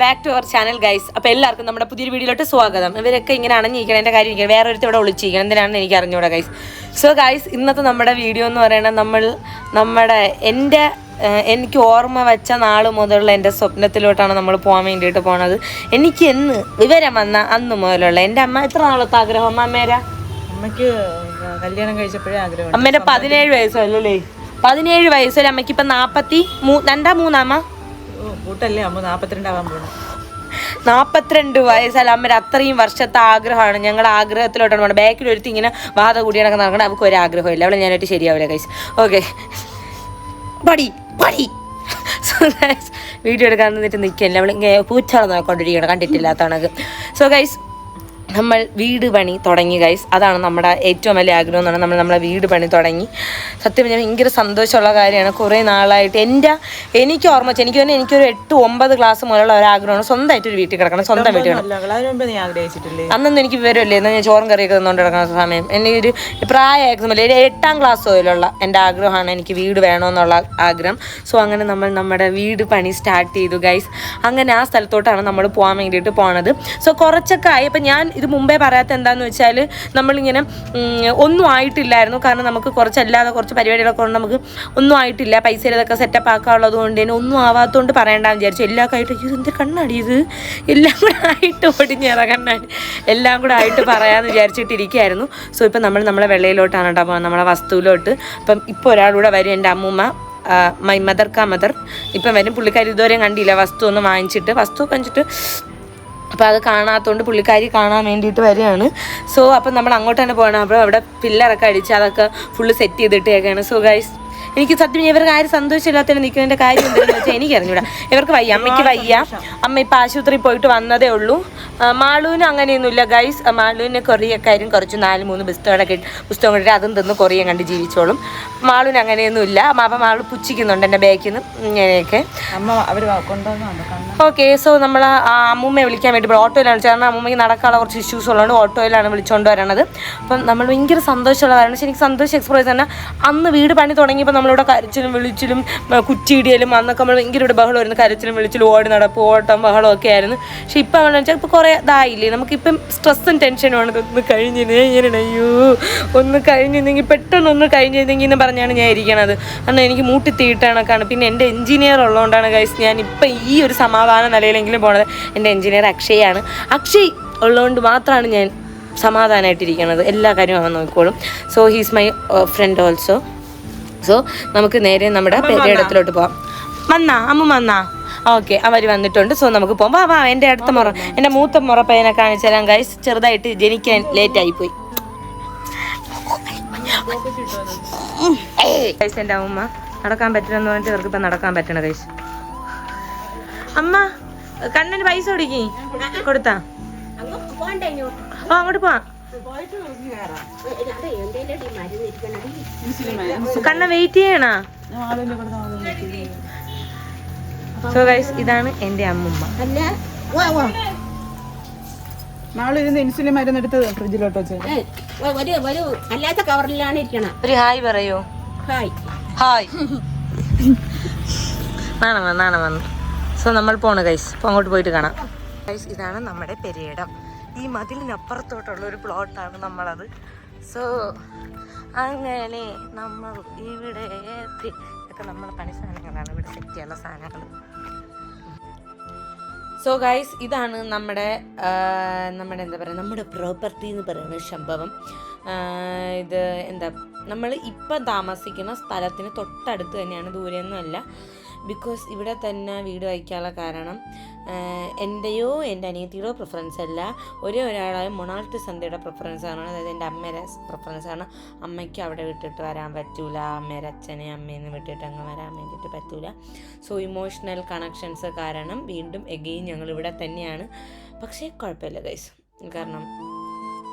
Back to our channel guys അപ്പോൾ എല്ലാവർക്കും നമ്മുടെ പുതിയൊരു വീഡിയോയിലോട്ട് സ്വാഗതം. ഇവരൊക്കെ ഇങ്ങനെ അണഞ്ഞിരിക്കണം എന്റെ കാര്യം ഇരിക്കണം വേറെ ഒരുത്തവിടെ ഒളിച്ചിരിക്കണം. എന്തിനാണെന്ന് എനിക്ക് അറിഞ്ഞൂടാ ഗൈസ് സോ ഗൈസ് ഇന്നത്തെ നമ്മുടെ വീഡിയോ എന്ന് പറയുന്നത് നമ്മൾ നമ്മുടെ എന്റെ എനിക്ക് ഓർമ്മ വെച്ച നാൾ മുതലുള്ള എന്റെ സ്വപ്നത്തിലോട്ടാണ് നമ്മൾ പോകാൻ വേണ്ടിയിട്ട് പോണത്. എനിക്ക് എന്ന് വിവരം വന്ന അന്ന് മുതലുള്ള എന്റെ അമ്മ എത്ര നാളത്തെ ആഗ്രഹം? അമ്മ അമ്മേരാ അമ്മയ്ക്ക് കല്യാണം കഴിച്ചപ്പോഴേ ആഗ്രഹം അമ്മേന്റെ പതിനേഴ് വയസ്സല്ലേ? പതിനേഴ് വയസ്സിൽ അമ്മയ്ക്ക് ഇപ്പം നാൽപ്പത്തി മൂ രണ്ടാ മൂന്നാമ്മ കൂട്ടല്ലേ? അമ്മ നാപ്പത്തിരണ്ടാവാൻ പോണു. നാൽപ്പത്തിരണ്ട് വയസ്സല്ല. അമ്മ അത്രയും വർഷത്തെ ആഗ്രഹമാണ്. ഞങ്ങൾ ആഗ്രഹത്തിലോട്ടാണ് പോകണം ബാക്കിൽ ഒരുത്തി ഇങ്ങനെ വാത കൂടിയാണൊക്കെ നടക്കണം. അവർക്ക് ഒരു ആഗ്രഹമില്ല അവളെ ഞാനായിട്ട് ശരിയാവില്ല കൈസ് ഓക്കെ പടി പടി. വീഡിയോ എടുക്കാൻ നിന്നിട്ട് നിൽക്കില്ല അവൾ പൂച്ചാളെ നോക്കൊണ്ടിരിക്കണം കണ്ടിട്ടില്ലാത്തവണക്ക്. സോ ഗൈസ് നമ്മൾ വീട് പണി തുടങ്ങി ഗൈസ് അതാണ് നമ്മുടെ ഏറ്റവും വലിയ ആഗ്രഹം എന്ന് പറഞ്ഞാൽ നമ്മൾ നമ്മളെ വീട് പണി തുടങ്ങി. സത്യം പറഞ്ഞാൽ ഭയങ്കര സന്തോഷമുള്ള കാര്യമാണ്. കുറേ നാളായിട്ട് എന്റെ എനിക്ക് ഓർമ്മ വെച്ചാൽ എനിക്ക് തന്നെ എനിക്കൊരു എട്ട് ഒമ്പത് ക്ലാസ് മുതലുള്ള ഒരു ആഗ്രഹമാണ് സ്വന്തമായിട്ട് ഒരു വീട്ടിൽ കിടക്കണം. സ്വന്തം വീട്ടിൽ കിടക്കണം. അന്നൊന്നും എനിക്ക് വിവരമില്ലേ. എന്നാൽ ഞാൻ ചോറും കറിയൊക്കെ തന്നുകൊണ്ട് കിടക്കുന്ന സമയം. എന്റെ ഒരു പ്രായമായിരുന്നില്ല ഒരു എട്ടാം ക്ലാസ് മുതലുള്ള എന്റെ ആഗ്രഹമാണ് എനിക്ക് വീട് വേണമെന്നുള്ള ആഗ്രഹം. സോ അങ്ങനെ നമ്മൾ നമ്മുടെ വീട് പണി സ്റ്റാർട്ട് ചെയ്തു ഗൈസ് അങ്ങനെ ആ സ്ഥലത്തോട്ടാണ് നമ്മൾ പോകാൻ വേണ്ടിയിട്ട് പോണത്. സോ കുറച്ചൊക്കെ ആയി. അപ്പം ഞാൻ ഇത് മുമ്പേ പറയാത്ത എന്താന്ന് വെച്ചാൽ നമ്മളിങ്ങനെ ഒന്നും ആയിട്ടില്ലായിരുന്നു. കാരണം നമുക്ക് കുറച്ചല്ലാതെ കുറച്ച് പരിപാടികളൊക്കെ കൊണ്ട് നമുക്ക് ഒന്നും ആയിട്ടില്ല. പൈസ ഇതൊക്കെ സെറ്റപ്പ് ആക്കാനുള്ളത് കൊണ്ട് തന്നെ ഒന്നും ആവാത്തതുകൊണ്ട് പറയണ്ടെന്ന് വിചാരിച്ചു. എല്ലാ ആയിട്ട് ഇത് എന്ത് കണ്ണാടി ഇത്? എല്ലാം കൂടെ ആയിട്ട് ഒടിഞ്ഞേറ കണ്ണാടി. എല്ലാം കൂടെ ആയിട്ട് പറയാമെന്ന് വിചാരിച്ചിട്ടിരിക്കുകയായിരുന്നു സോ ഇപ്പം നമ്മൾ നമ്മളെ വെള്ളയിലോട്ടാണ് കേട്ടോ പോകുന്നത് നമ്മളെ വസ്തുവിലോട്ട്. അപ്പം ഇപ്പോൾ ഒരാളൂടെ വരും എന്റെ അമ്മൂമ്മ മൈ മദർ കാ മദർ. ഇപ്പം വരും. പുള്ളിക്കാർ ഇതുവരെ കണ്ടില്ല. വസ്തു ഒന്ന് വാങ്ങിച്ചിട്ട് വസ്തു വാങ്ങിച്ചിട്ട് അപ്പോൾ അത് കാണാത്തതുകൊണ്ട് പുള്ളിക്കാരി കാണാൻ വേണ്ടിയിട്ട് വരികയാണ്. സോ അപ്പം നമ്മൾ അങ്ങോട്ട് തന്നെ പോകണം. അപ്പോൾ അവിടെ പില്ലറൊക്കെ അടിച്ച് അതൊക്കെ ഫുള്ള് സെറ്റ് ചെയ്തിട്ടേക്കാണ്. സോ ഗൈസ് എനിക്ക് സത്യം ഇവർക്ക് ആരും സന്തോഷമില്ലാത്തതിന് നിൽക്കുന്നതിന്റെ കാര്യം എന്താണെന്ന് വെച്ചാൽ എനിക്ക് അറിഞ്ഞൂടാ ഇവർക്ക് വയ്യ. അമ്മയ്ക്ക് വയ്യ. അമ്മ ഇപ്പം ആശുപത്രിയിൽ പോയിട്ട് വന്നതേ ഉള്ളൂ. മാളൂന് അങ്ങനെയൊന്നുമില്ല. ഗൈസ് മാളുവിന് കൊറിയക്കാരും കുറച്ച് നാല് മൂന്ന് പുസ്തകങ്ങളൊക്കെ പുസ്തകം ഇട്ടിട്ട് അതും തിന്ന് കൊറിയ കണ്ട് ജീവിച്ചോളും. മാളുവിന് അങ്ങനെയൊന്നുമില്ല. അപ്പം മാളു പുച്ഛിക്കുന്നുണ്ട് എന്റെ ബാക്കിൽ നിന്ന്. ഇങ്ങനെയൊക്കെ. ഓക്കെ സോ നമ്മൾ അമ്മൂമ്മയെ വിളിക്കാൻ വേണ്ടി ഇപ്പോൾ ഓട്ടോയിലാണ് വിളിച്ചത്. കാരണം അമ്മൂമ്മയ്ക്ക് നടക്കാനുള്ള കുറച്ച് ഇഷ്യൂസ് ഉള്ളതുകൊണ്ട് ഓട്ടോയിലാണ് വിളിച്ചുകൊണ്ട് വരണത്. അപ്പം നമ്മൾ ഭയങ്കര സന്തോഷമുള്ള കാരണം പക്ഷേ എനിക്ക് സന്തോഷം എക്സ്പ്രസ് തന്നെ അന്ന് വീട് പണി തുടങ്ങിയപ്പോൾ നമ്മളിവിടെ കരച്ചിലും വിളിച്ചിലും കുറ്റിയിടിയലും അന്നൊക്കെ നമ്മൾ ഭയങ്കര ഒരു ബഹളമായിരുന്നു കരച്ചിലും വിളിച്ചിലും ഓടി നടപ്പ് ഓട്ടം ബഹളം ഒക്കെ ആയിരുന്നു. പക്ഷെ ഇപ്പം എന്താണെന്ന് വെച്ചാൽ ഇപ്പോൾ കുറേ ഇതായില്ലേ? നമുക്കിപ്പം സ്ട്രെസ്സും ടെൻഷനും ആണ് ഇതൊന്ന് കഴിഞ്ഞിരുന്നേ ഇങ്ങനെ അയ്യോ. ഒന്ന് കഴിഞ്ഞിരുന്നെങ്കിൽ പെട്ടെന്ന് ഒന്ന് കഴിഞ്ഞിരുന്നെങ്കിൽ എന്ന് പറഞ്ഞാണ് ഞാൻ ഇരിക്കണത്. കാരണം എനിക്ക് മൂട്ടി തീട്ടണക്കാണ് പിന്നെ എന്റെ എഞ്ചിനീയർ ഉള്ളതുകൊണ്ടാണ് ഗൈസ് ഞാൻ ഇപ്പം ഈ ഒരു സമാധാന നിലയിലെങ്കിലും പോണത്. എന്റെ എഞ്ചിനീയർ അക്ഷയാണ്. അക്ഷയ് ഉള്ളതുകൊണ്ട് മാത്രമാണ് ഞാൻ സമാധാനമായിട്ടിരിക്കുന്നത് എല്ലാ കാര്യവും അവൻ നോക്കിക്കോളും. So he's my friend also so നമുക്ക് നേരെ നമ്മുടെ പെരയിടത്തിലോട്ട് പോവാം. വന്നാ അമ്മ വന്നാ. ഓക്കെ അവർ വന്നിട്ടുണ്ട്. സോ നമുക്ക് പോകാം വാ വാ എന്റെ അടുത്ത മുറ. എന്റെ മൂത്ത മുറ പയ്യനെ കാണിച്ചു തരാം ഗൈസ് ചെറുതായിട്ട് ജനിക്കാൻ ലേറ്റ് ആയിപ്പോയി ഗൈസ് എന്റെ അമ്മ. നടക്കാൻ പറ്റില്ലെന്ന് പറഞ്ഞിട്ട് ഇവർക്ക് ഇപ്പം നടക്കാൻ പറ്റണ ഗൈസ് അമ്മ കണ്ണന് പൈസ കൊടുക്കി. കൊടുത്താ? ഓ അങ്ങോട്ട് പോവാം. കണ്ണ വെയിറ്റ് ചെയ്യണോ? സോ ഗൈസ് ഇതാണ് എന്റെ അമ്മുമ്മ. നാളെ ഇരുന്ന് ഇൻസുലിൻ മരുന്ന് എടുത്ത് ഫ്രിഡ്ജിലോട്ട് വെച്ച്. ഒരു അല്ലാത്ത കവറിലാണ് ഇരിക്കണം. ഒരു ഹായ് പറയോ. ഹായ്. ഹായ്. നാണം വന്ന് നാണം വന്ന്. സോ നമ്മൾ പോണ് ഗൈസ് അപ്പോൾ അങ്ങോട്ട് പോയിട്ട് കാണാം. ഗൈസ് ഇതാണ് നമ്മുടെ പെരയിടം. ഈ മതിലിനപ്പുറത്തോട്ടുള്ള ഒരു പ്ലോട്ടാണ് നമ്മളത്. സോ അങ്ങനെ നമ്മൾ ഇവിടെ എത്തി. ഇതൊക്കെ നമ്മുടെ പണി സാധനങ്ങളാണ്. ഇവിടെ സെറ്റ് ചെയ്യാനുള്ള സാധനങ്ങൾ. സോ ഗൈസ് ഇതാണ് നമ്മുടെ നമ്മുടെ എന്താ പറയുക നമ്മുടെ പ്രോപ്പർട്ടി എന്ന് പറയുന്ന സംഭവം. ഇത് എന്താ നമ്മൾ ഇപ്പം താമസിക്കുന്ന സ്ഥലത്തിന് തൊട്ടടുത്ത് തന്നെയാണ്. ദൂരെയൊന്നുമല്ല. ബിക്കോസ് ഇവിടെ തന്നെ വീട് വയ്ക്കാനുള്ള കാരണം എന്റെയോ എന്റെ അനിയത്തിയുടെയോ പ്രിഫറൻസ് അല്ല. ഒരേ ഒരാളായ മൊണാൾട്ട് സന്ധ്യയുടെ ആണ്. അതായത് എന്റെ അമ്മയുടെ ആണ്. അമ്മയ്ക്ക് അവിടെ വിട്ടിട്ട് വരാൻ പറ്റൂല. അമ്മയുടെ അച്ഛനെ അമ്മേനെ വിട്ടിട്ട് അങ്ങ് വരാൻ വേണ്ടിയിട്ട് പറ്റൂല. സോ ഇമോഷണൽ കണക്ഷൻസ് കാരണം വീണ്ടും എഗെയിൻ ഞങ്ങൾ ഇവിടെ തന്നെയാണ്. പക്ഷേ കുഴപ്പമില്ല ഗൈസ് കാരണം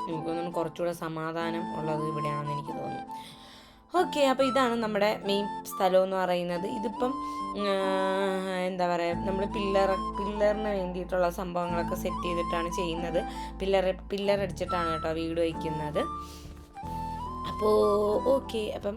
എനിക്ക് തോന്നുന്നു കുറച്ചുകൂടെ സമാധാനം ഉള്ളത് ഇവിടെയാണെന്ന് എനിക്ക് തോന്നുന്നു. ഓക്കെ അപ്പോൾ ഇതാണ് നമ്മുടെ മെയിൻ സ്ഥലം എന്ന് പറയുന്നത്. ഇതിപ്പം എന്താ പറയുക നമ്മൾ പില്ലർ പില്ലറിന് വേണ്ടിയിട്ടുള്ള സംഭവങ്ങളൊക്കെ സെറ്റ് ചെയ്തിട്ടാണ് ചെയ്യുന്നത്. പില്ലർ പില്ലർ അടിച്ചിട്ടാണ് കേട്ടോ വീട് വയ്ക്കുന്നത്. അപ്പോൾ ഓക്കെ അപ്പം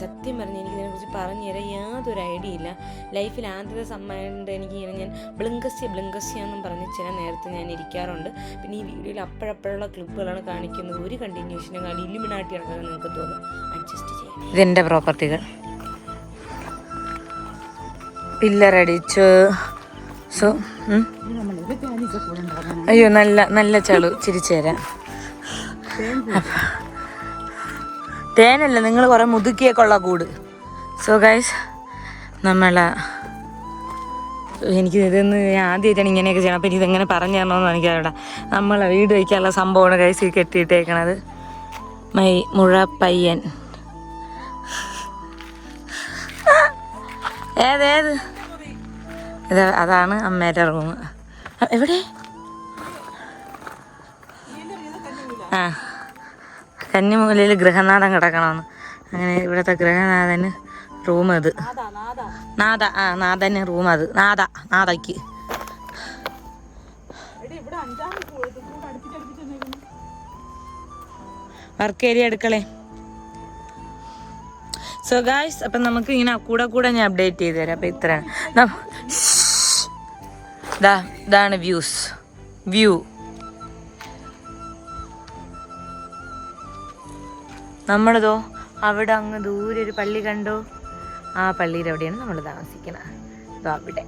സത്യം പറഞ്ഞ് എനിക്ക് ഇതിനെക്കുറിച്ച് പറഞ്ഞു തരാൻ യാതൊരു ഐഡിയ ഇല്ല. ലൈഫിൽ ആദ്യത്തെ സമ്മാനം എനിക്ക് ഇങ്ങനെ ഞാൻ ബ്ലിങ്കസ്യ ബ്ലിങ്കസ്യ എന്നും പറഞ്ഞ് ചില നേരത്തെ ഞാൻ ഇരിക്കാറുണ്ട്. പിന്നെ ഈ വീഡിയോയിൽ അപ്പോഴപ്പോഴുള്ള ക്ലിപ്പുകളാണ് കാണിക്കുന്നത്. ഒരു കണ്ടിന്യൂഷനും കാണി ഇലിമിനാട്ടി നടക്കുന്നത് നിങ്ങൾക്ക് തോന്നും. അഡ്ജസ്റ്റ് ചെയ്യാം. ഇതെന്റെ പ്രോപ്പർട്ടികൾ. പില്ലറടിച്ചു സോ അയ്യോ നല്ല നല്ല ചളു. ചിരിച്ചുതരാം തേനല്ല നിങ്ങൾ കുറെ മുതുക്കിയൊക്കെയുള്ള കൂട്. സോ ഗൈസ് നമ്മളെ എനിക്ക് ഇതൊന്ന് ആദ്യമായിട്ടാണ് ഇങ്ങനെയൊക്കെ ചെയ്യണം അപ്പം ഇതെങ്ങനെ പറഞ്ഞു തരണമെന്ന് എനിക്ക് അവിടെ നമ്മളെ വീട് വയ്ക്കാനുള്ള സംഭവമാണ് ഈ കെട്ടിയിട്ടേക്കണത്. മൈ മുഴ പയ്യൻ. ഏതേത് ഇത് അതാണ് അമ്മേന്റെ റൂം. എവിടെ? ആ. കന്നിമൂലയിൽ ഗൃഹനാഥം കിടക്കണമെന്ന്. അങ്ങനെ ഇവിടുത്തെ ഗൃഹനാഥന് റൂം അത്. നാഥ ആ നാഥന് റൂം അത്. അടുപ്പിച്ചടുപ്പിച്ച് വന്നേക്കുന്നു. വർക്ക് ഏരിയ അടുക്കളേ. സോ ഗായ്സ് അപ്പം നമുക്ക് ഇങ്ങനെ കൂടെ കൂടെ ഞാൻ അപ്ഡേറ്റ് ചെയ്ത് തരാം. അപ്പം ഇത്രയാണ്. ഇതാണ് വ്യൂസ് വ്യൂ നമ്മളിതോ അവിടെ അങ്ങ് ദൂരെ ഒരു പള്ളി കണ്ടോ? ആ പള്ളിയുടെ അവിടെയാണ് നമ്മൾ താമസിക്കണം അതോ അവിടെ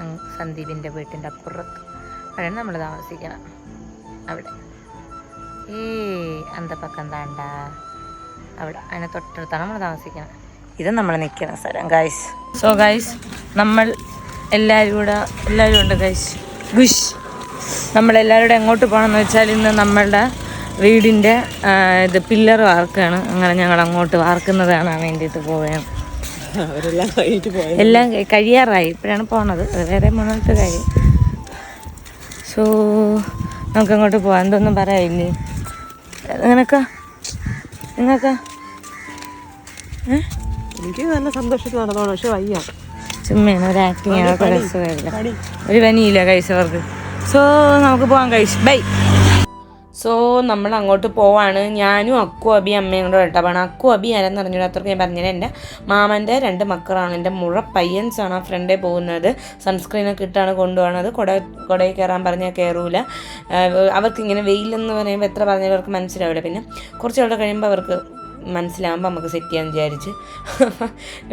അങ്ങ് സന്ദീപിന്റെ വീട്ടിന്റെ അപ്പുറത്ത്. അവിടെയാണ് നമ്മൾ താമസിക്കണം അവിടെ. ഏ അന്ത പക്കം താണ്ട. അവിടെ അതിനെ തൊട്ടടുത്താണ് നമ്മൾ താമസിക്കുന്നത്. ഇത് നമ്മൾ നിൽക്കുന്ന സ്ഥലം ഗൈസ് സോ ഗൈസ് നമ്മൾ എല്ലാവരും കൂടെ എല്ലാവരും ഉണ്ട് ഗൈസ് ഗുഷ് നമ്മളെല്ലാവരും കൂടെ എങ്ങോട്ട് പോകണമെന്ന് വെച്ചാൽ ഇന്ന് നമ്മളുടെ വീടിന്റെ ഇത് പില്ലർ വാർക്കാണ്. അങ്ങനെ ഞങ്ങൾ അങ്ങോട്ട് വാർക്കുന്നത് കാണാൻ വേണ്ടിയിട്ട് പോവുകയാണ് എല്ലാം കഴിയാറായി. ഇപ്പോഴാണ് പോണത്. വേറെ മൂന്നാമത്തെ കാര്യം. സോ നമുക്ക് അങ്ങോട്ട് പോവാം. എന്തൊന്നും പറയാനില്ലേ? നിനക്ക്? നിങ്ങൾക്ക് എനിക്ക് നല്ല സന്തോഷത്തിൽ നടന്നോളൂ പക്ഷെ വയ്യ. ചുമ്മയാണ് ഒരു ആക്ടിങ് ഒരു പനിയില്ല കഴിച്ചവർക്ക്. സോ നമുക്ക് പോവാം കഴിച്ചു. ബൈ സോ നമ്മൾ അങ്ങോട്ട് പോവാണ്. ഞാനും അക്കു അബി അമ്മയും കൂടെ കേട്ടോ അപ്പോൾ അക്കു അബി ആരെന്ന് അറിഞ്ഞൂടെ? അത്രയ്ക്ക് ഞാൻ പറഞ്ഞത് എന്റെ മാമന്റെ രണ്ട് മക്കളാണ്. എന്റെ മുഴ പയ്യൻസാണ് ആ ഫ്രണ്ടേ പോകുന്നത്. സൺസ്ക്രീനൊക്കെ ഇട്ടാണ് കൊണ്ടുപോകുന്നത് കുട കുടയിൽ കയറാൻ പറഞ്ഞാൽ കയറൂല. അവർക്ക് ഇങ്ങനെ വെയിലെന്ന് പറയുമ്പോൾ എത്ര പറഞ്ഞാലും അവർക്ക് മനസ്സിലാവില്ല പിന്നെ കുറച്ച് അവിടെ കഴിയുമ്പോൾ അവർക്ക് മനസ്സിലാകുമ്പോൾ നമുക്ക് സെറ്റ് ചെയ്യാൻ വിചാരിച്ച്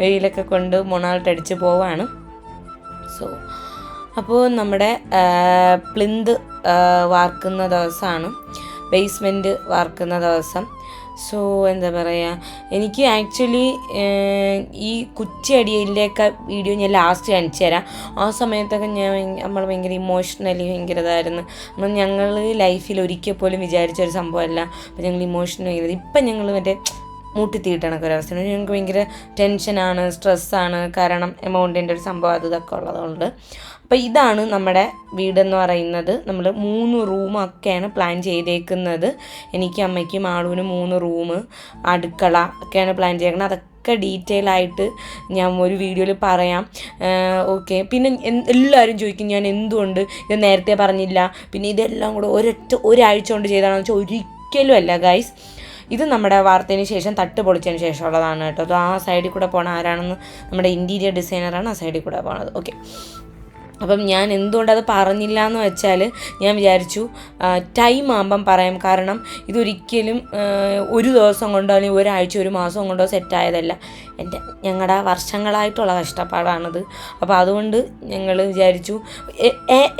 വെയിലൊക്കെ കൊണ്ട് മൊണാൾട്ടടിച്ച് പോവാണ്. സോ അപ്പോൾ നമ്മുടെ പ്ലിന്ത് വാർക്കുന്ന ദിവസമാണ് ബേസ്മെന്റ് വാർക്കുന്ന ദിവസം. സോ എന്താ പറയുക എനിക്ക് ആക്ച്വലി ഈ കുറ്റിയടിയിലേക്ക് വീഡിയോ ഞാൻ ലാസ്റ്റ് കാണിച്ചു തരാം. ആ സമയത്തൊക്കെ ഞാൻ നമ്മൾ ഭയങ്കര ഇമോഷണലി ഭയങ്കര ഇതായിരുന്നു നമ്മൾ ഞങ്ങൾ ലൈഫിൽ ഒരിക്കൽ പോലും വിചാരിച്ച ഒരു സംഭവമല്ല. അപ്പോൾ ഞങ്ങൾ ഇമോഷണൽ ഭയങ്കര ഇപ്പം ഞങ്ങൾ മറ്റേ മൂട്ടിത്തീട്ടണൊക്കെ ഒരവസ്ഥ ഞങ്ങൾക്ക് ഭയങ്കര ടെൻഷനാണ് സ്ട്രെസ്സാണ്. കാരണം എമൗണ്ടിന്റെ ഒരു സംഭവം അത് ഇതൊക്കെ ഉള്ളതുകൊണ്ട്. അപ്പോൾ ഇതാണ് നമ്മുടെ വീടെന്ന് പറയുന്നത്. നമ്മൾ മൂന്ന് റൂമൊക്കെയാണ് പ്ലാൻ ചെയ്തേക്കുന്നത്. എനിക്ക് അമ്മയ്ക്കും ആളുവിനും മൂന്ന് റൂം അടുക്കള ഒക്കെയാണ് പ്ലാൻ ചെയ്തേക്കുന്നത്. അതൊക്കെ ഡീറ്റെയിൽ ആയിട്ട് ഞാൻ ഒരു വീഡിയോയിൽ പറയാം. ഓക്കെ പിന്നെ എല്ലാവരും ചോദിക്കും ഞാൻ എന്തുകൊണ്ട്? ഇത് നേരത്തെ പറഞ്ഞില്ല. പിന്നെ ഇതെല്ലാം കൂടെ ഒരൊറ്റ ഒരാഴ്ച കൊണ്ട് ചെയ്താണെന്ന് വെച്ചാൽ ഒരിക്കലും അല്ല ഗൈസ് ഇത് നമ്മുടെ വാർത്തയിന് ശേഷം തട്ട് പൊളിച്ചതിന് ശേഷമുള്ളതാണ് കേട്ടോ. അത് ആ സൈഡിൽ കൂടെ പോണ ആരാണെന്ന് നമ്മുടെ ഇന്റീരിയർ ഡിസൈനറാണ് ആ സൈഡിൽ കൂടെ പോണത്. ഓക്കെ അപ്പം ഞാൻ എന്തുകൊണ്ട് അത് പറഞ്ഞില്ല എന്ന് വെച്ചാൽ ഞാൻ വിചാരിച്ചു ടൈം ആകുമ്പം പറയാം. കാരണം ഇതൊരിക്കലും ഒരു ദിവസം കൊണ്ടോ അല്ലെങ്കിൽ ഒരാഴ്ച ഒരു മാസം കൊണ്ടോ സെറ്റായതല്ല എന്റെ ഞങ്ങളുടെ വർഷങ്ങളായിട്ടുള്ള കഷ്ടപ്പാടാണത്. അപ്പോൾ അതുകൊണ്ട് ഞങ്ങൾ വിചാരിച്ചു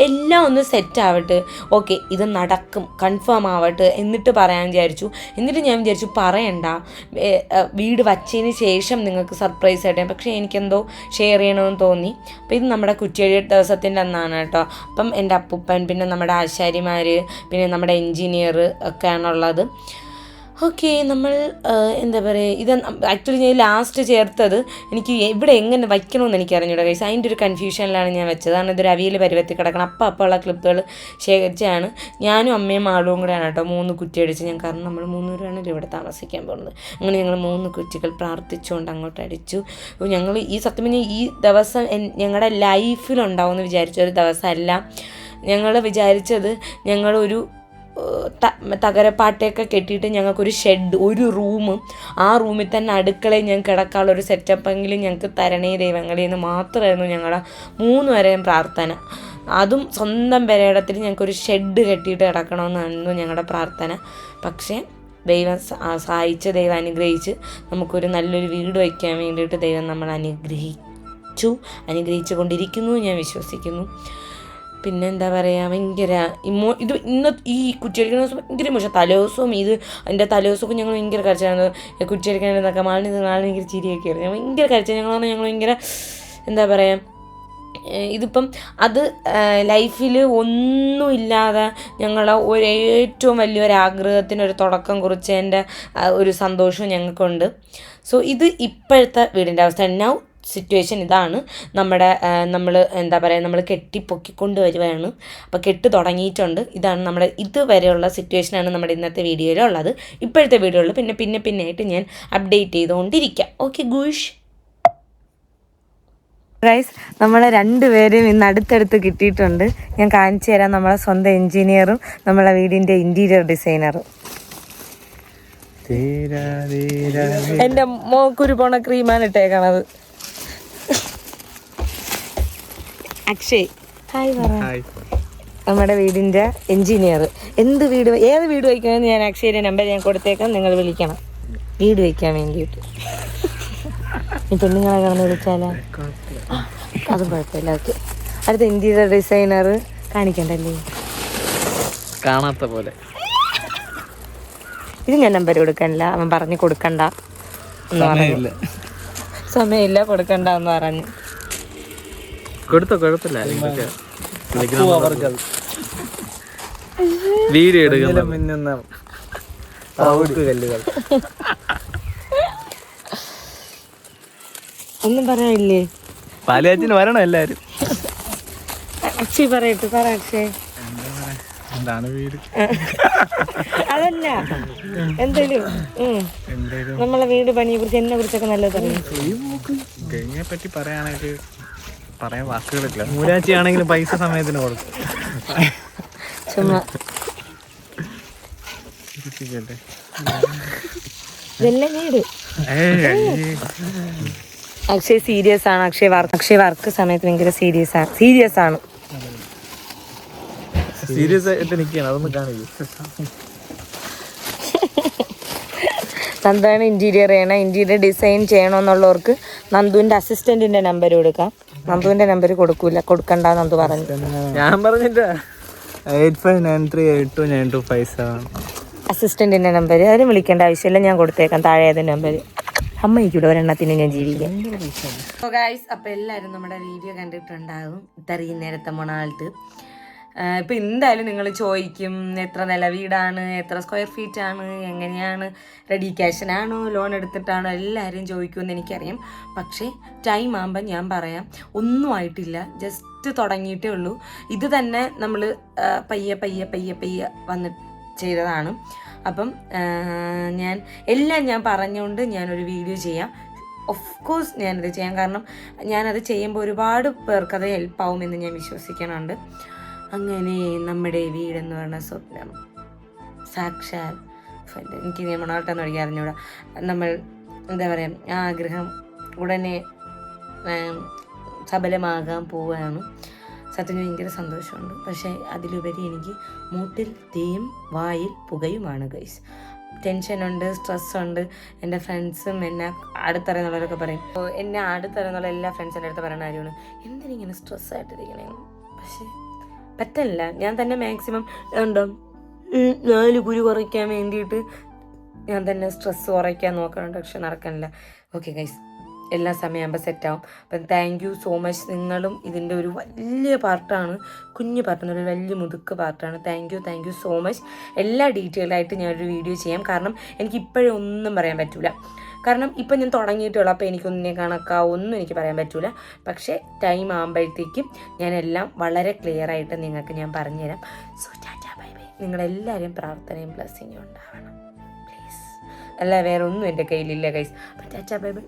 എല്ലാം ഒന്ന് സെറ്റാവട്ടെ ഓക്കെ ഇത് നടക്കും കൺഫേം ആവട്ടെ എന്നിട്ട് പറയാൻ വിചാരിച്ചു. എന്നിട്ട് ഞാൻ വിചാരിച്ചു പറയണ്ട. വീട് വച്ചതിന് ശേഷം നിങ്ങൾക്ക് സർപ്രൈസ് ആയിട്ട് പക്ഷേ എനിക്കെന്തോ ഷെയർ ചെയ്യണമെന്ന് തോന്നി. അപ്പോൾ ഇത് നമ്മുടെ കുറ്റിയടി ദിവസത്തിന്റെ അന്നാണ് കേട്ടോ. അപ്പം എന്റെ അപ്പൂപ്പൻ പിന്നെ നമ്മുടെ ആശാരിമാർ പിന്നെ നമ്മുടെ എൻജിനീയർ ഒക്കെയാണുള്ളത്. ഓക്കെ നമ്മൾ എന്താ പറയുക ഇത് ആക്ച്വലി ഞാൻ ലാസ്റ്റ് ചേർത്തത് എനിക്ക് ഇവിടെ എങ്ങനെ വയ്ക്കണമെന്ന് എനിക്ക് അറിഞ്ഞൂടാ കഴിച്ചു അതിന്റെ ഒരു കൺഫ്യൂഷനിലാണ് ഞാൻ വെച്ചത്. കാരണം ഇതൊരു അവിയൽ പരുവത്തിൽ കിടക്കണം അപ്പം അപ്പോൾ ഉള്ള ക്ലിപ്പുകൾ ശേഖരിച്ചാണ് ഞാനും അമ്മയും ആളും കൂടെയാണ് കേട്ടോ മൂന്ന് കുറ്റി അടിച്ച് ഞാൻ കാരണം നമ്മൾ മൂന്ന് ഇവിടെ താമസിക്കാൻ പോകുന്നത്. അങ്ങനെ ഞങ്ങൾ മൂന്ന് കുറ്റികൾ പ്രാർത്ഥിച്ചുകൊണ്ട് അങ്ങോട്ട് അടിച്ചു. ഞങ്ങൾ ഈ സത്യം പറഞ്ഞാൽ ഈ ദിവസം ഞങ്ങളുടെ ലൈഫിലുണ്ടാവുമെന്ന് വിചാരിച്ച ഒരു ദിവസമല്ല ഞങ്ങൾ വിചാരിച്ചത് ഞങ്ങളൊരു തകരപ്പാട്ടയൊക്കെ കെട്ടിയിട്ട് ഞങ്ങൾക്കൊരു ഷെഡ് ഒരു റൂം. ആ റൂമിൽ തന്നെ അടുക്കളയിൽ ഞങ്ങൾക്ക് കിടക്കാനുള്ള ഒരു സെറ്റപ്പെങ്കിലും ഞങ്ങൾക്ക് തരണേ ദൈവങ്ങളെ എന്ന് മാത്രമായിരുന്നു ഞങ്ങളുടെ മൂന്ന് വരെയും പ്രാർത്ഥന. അതും സ്വന്തം പെരയിടത്തിൽ ഞങ്ങൾക്കൊരു ഷെഡ് കെട്ടിയിട്ട് കിടക്കണമെന്നായിരുന്നു ഞങ്ങളുടെ പ്രാർത്ഥന. പക്ഷേ ദൈവം സഹായിച്ച് ദൈവം അനുഗ്രഹിച്ച് നമുക്കൊരു നല്ലൊരു വീട് വയ്ക്കാൻ വേണ്ടിയിട്ട് ദൈവം നമ്മൾ അനുഗ്രഹിച്ചു അനുഗ്രഹിച്ചു കൊണ്ടിരിക്കുന്നു ഞാൻ വിശ്വസിക്കുന്നു. പിന്നെ എന്താ പറയുക ഭയങ്കര ഇമോ ഇത് ഇന്ന് ഈ കുറ്റിയടിക്കുന്ന ദിവസം ഭയങ്കര ഇമോഷൻ തലേദിവസവും ഇത് എന്റെ തലേദിവസമൊക്കെ ഞങ്ങൾ ഭയങ്കര കരച്ചാണ് കുറ്റിയടിക്കാനൊക്കെ മാളിന് നാളെ ഭയങ്കര ചിരിയൊക്കെ ആയിരുന്നു. ഭയങ്കര കരച്ച ഞങ്ങൾ പറഞ്ഞാൽ ഞങ്ങൾ ഭയങ്കര എന്താ പറയുക ഇതിപ്പം അത് ലൈഫിൽ ഒന്നുമില്ലാതെ ഞങ്ങളെ ഒരു ഏറ്റവും വലിയൊരു ആഗ്രഹത്തിന് ഒരു തുടക്കം കുറിച്ചതിന്റെ ഒരു സന്തോഷവും ഞങ്ങൾക്കുണ്ട്. സോ ഇത് ഇപ്പോഴത്തെ വീടിന്റെ അവസ്ഥ. നൗ സിറ്റുവേഷൻ ഇതാണ്. നമ്മുടെ നമ്മൾ എന്താ പറയുക നമ്മൾ കെട്ടിപ്പൊക്കിക്കൊണ്ട് വരുവാണ് അപ്പോൾ കെട്ട് തുടങ്ങിയിട്ടുണ്ട്. ഇതാണ് നമ്മുടെ ഇതുവരെയുള്ള സിറ്റുവേഷനാണ് നമ്മുടെ ഇന്നത്തെ വീഡിയോയിലുള്ളത് ഇപ്പോഴത്തെ വീഡിയോയിൽ പിന്നെ പിന്നെ പിന്നെ ആയിട്ട് ഞാൻ അപ്ഡേറ്റ് ചെയ്തുകൊണ്ടിരിക്കാം. ഓക്കെ ഗുഷ്. ഗൈസ് നമ്മളെ രണ്ടുപേരും ഇന്ന് അടുത്തടുത്ത് കിട്ടിയിട്ടുണ്ട്. ഞാൻ കാണിച്ചു തരാം നമ്മളെ സ്വന്തം എൻജിനീയറും നമ്മളെ വീടിന്റെ ഇന്റീരിയർ ഡിസൈനറും എന്റെ മോക്കുരു പോണ ക്രീമാണ് ഇട്ടേക്കണത്. അക്ഷയ്. Hi hi. നമ്മുടെ വീടിന്റെ എഞ്ചിനീയർ എന്ത് വീട് ഏത് വീട് വയ്ക്കണമെന്ന് ഞാൻ അക്ഷയുടെ നമ്പർ ഞാൻ കൊടുത്തേക്കാം. നിങ്ങൾ വിളിക്കണം. വീട് വയ്ക്കാൻ വേണ്ടിയിട്ട്. ഈ പെണ്ണുങ്ങളെ കടന്ന് വിളിച്ചാലോ? അത് കുഴപ്പമില്ല. ഓക്കെ. അടുത്ത ഇന്റീരിയർ ഡിസൈനർ കാണിക്കണ്ടല്ലേ? കാണാത്ത പോലെ. ഇത് ഞാൻ നമ്പർ കൊടുക്കണില്ല. അവൻ പറഞ്ഞു കൊടുക്കണ്ട എന്ന് പറഞ്ഞു. സമയമില്ല കൊടുക്കണ്ട എന്ന് പറഞ്ഞു. കൊടുത്തോ കുഴപ്പമില്ല വീഡിയോ എടുക്കുന്ന മിന്നുന്ന കല്ലുകൾ. ഒന്നും പറയാനില്ലേ? പാലിയാച്ചിന് വരണം എല്ലാരും. അക്ഷി പറയട്ടെ പറ അക്ഷയ് എന്താണ് വീട്? അതല്ല എന്തേലും. നമ്മളെ വീട് പണിയെ കുറിച്ച് എന്നെ കുറിച്ചൊക്കെ നല്ലത് ഗംഗയെ പറ്റി പറയാനായിട്ട് പറയാൻ വാക്കുകളില്ല. മൂരാച്ചി ആണെങ്കിലും പൈസ സമയത്തിന് കൊടുക്കും. ചുമ്മാ. അക്ഷയ് സീരിയസ് ആണ്. അക്ഷയ് വർക്ക് അക്ഷയ് വർക്ക് സമയത്ത് ഭയങ്കര സീരിയസ് ആണ് സീരിയസ് ആണ്. സീരിയസ് ആയിട്ട് നിൽക്കുകയാണ് അതൊന്നും കാണില്ല. നന്ദാണ് ഇന്റീരിയർ ചെയ്യണം. ഇന്റീരിയർ ഡിസൈൻ ചെയ്യണമെന്നുള്ളവർക്ക് നന്ദുവിന്റെ അസിസ്റ്റന്റിന്റെ നമ്പർ കൊടുക്കാം. നന്ദുവിന്റെ നമ്പർ കൊടുക്കൂല. കൊടുക്കണ്ട നന്ദു പറഞ്ഞു. ഞാൻ പറഞ്ഞില്ല. Eight five nine three eight two nine two five seven അസിസ്റ്റന്റിന്റെ number ആരും വിളിക്കേണ്ട ആവശ്യമില്ല. ഞാൻ കൊടുത്തേക്കാം. താഴെ ഏത് നമ്പർ അമ്മയ്ക്കൂടെ ഒരെണ്ണത്തിന് ഞാൻ ജീവിക്കാം. ഗായ്സ് അപ്പോൾ എല്ലാവരും നമ്മുടെ വീഡിയോ കണ്ടിട്ടുണ്ടാകും ഇത്തറിയും നേരത്തെ മൊണാൾട്ട് ഇപ്പം എന്തായാലും നിങ്ങൾ ചോദിക്കും എത്ര നില വീടാണ് എത്ര സ്ക്വയർ ഫീറ്റ് ആണ് എങ്ങനെയാണ് റെഡി ക്യാഷിനാണോ ലോൺ എടുത്തിട്ടാണോ എല്ലാവരും ചോദിക്കുമെന്ന് എനിക്കറിയാം. പക്ഷേ ടൈം ആകുമ്പോൾ ഞാൻ പറയാം ഒന്നും ആയിട്ടില്ല ജസ്റ്റ് തുടങ്ങിയിട്ടേ ഉള്ളൂ. ഇത് തന്നെ നമ്മൾ പയ്യെ പയ്യെ പയ്യെ പയ്യെ വന്ന് ചെയ്തതാണ്. അപ്പം ഞാൻ എല്ലാം ഞാൻ പറഞ്ഞുകൊണ്ട് ഞാനൊരു വീഡിയോ ചെയ്യാം. ഓഫ് കോഴ്സ് ഞാനത് ചെയ്യാം. കാരണം ഞാനത് ചെയ്യുമ്പോൾ ഒരുപാട് പേർക്കത് ഹെൽപ്പ് ആവുമെന്ന് ഞാൻ വിശ്വസിക്കുന്നുണ്ട് അങ്ങനെ നമ്മുടെ വീടെന്ന് പറഞ്ഞ സ്വപ്നം. സാക്ഷാൽ. എനിക്ക് നിയമണോട്ടെന്ന് തുടങ്ങി അറിഞ്ഞൂടാ. നമ്മൾ എന്താ പറയുക ആ ആഗ്രഹം ഉടനെ സബലമാകാൻ പോവുകയാണ്. സത്യത്തിന് ഭയങ്കര സന്തോഷമുണ്ട്. പക്ഷേ അതിലുപരി എനിക്ക് മൂട്ടിൽ തീയും വായിൽ പുകയുമാണ് ഗൈസ് ടെൻഷനുണ്ട് സ്ട്രെസ്സുണ്ട്. എന്റെ ഫ്രണ്ട്സും എന്നെ അടുത്തറിയുന്നുള്ളവരൊക്കെ പറയും എന്നെ അടുത്തറിയുന്നുള്ള എല്ലാ ഫ്രണ്ട്സിന്റെ അടുത്ത് പറയുന്ന കാര്യമാണ്. എന്തിനിങ്ങനെ സ്ട്രെസ്സായിട്ടിരിക്കണേ? പക്ഷേ പറ്റില്ല. ഞാൻ തന്നെ മാക്സിമം ഉം, നാല് കുരു കുറയ്ക്കാൻ വേണ്ടിയിട്ട് ഞാൻ തന്നെ സ്ട്രെസ് കുറയ്ക്കാൻ നോക്കണുണ്ട് പക്ഷെ നടക്കണില്ല ഓക്കെ ഗൈസ് എല്ലാ സമയമാകുമ്പോൾ സെറ്റാവും അപ്പം താങ്ക് യു സോ മച്ച് നിങ്ങളും ഇതിന്റെ ഒരു വലിയ പാർട്ടാണ് കുഞ്ഞു പാർട്ടെന്ന് ഒരു വലിയ മുതുക്ക് പാർട്ടാണ് thank you thank you so much എല്ലാ ഡീറ്റെയിൽ ആയിട്ട് ഞാനൊരു വീഡിയോ ചെയ്യാം. കാരണം എനിക്ക് ഒന്നും പറയാൻ പറ്റില്ല കാരണം ഇപ്പം ഞാൻ തുടങ്ങിയിട്ടുള്ളൂ. അപ്പോൾ എനിക്കൊന്നിനെ കണക്കാ ഒന്നും എനിക്ക് പറയാൻ പറ്റില്ല പക്ഷേ ടൈം ആകുമ്പോഴത്തേക്കും ഞാനെല്ലാം വളരെ ക്ലിയർ ആയിട്ട് നിങ്ങൾക്ക് ഞാൻ പറഞ്ഞുതരാം. സോ ടാറ്റാ ബൈ ബൈ നിങ്ങളെല്ലാവരും പ്രാർത്ഥനയും ബ്ലസ്സിങ്ങും ഉണ്ടാവണം. പ്ലീസ് അല്ല വേറെ ഒന്നും എന്റെ കയ്യിലില്ല കൈസ് അപ്പം ടാറ്റാ ബൈ ബൈ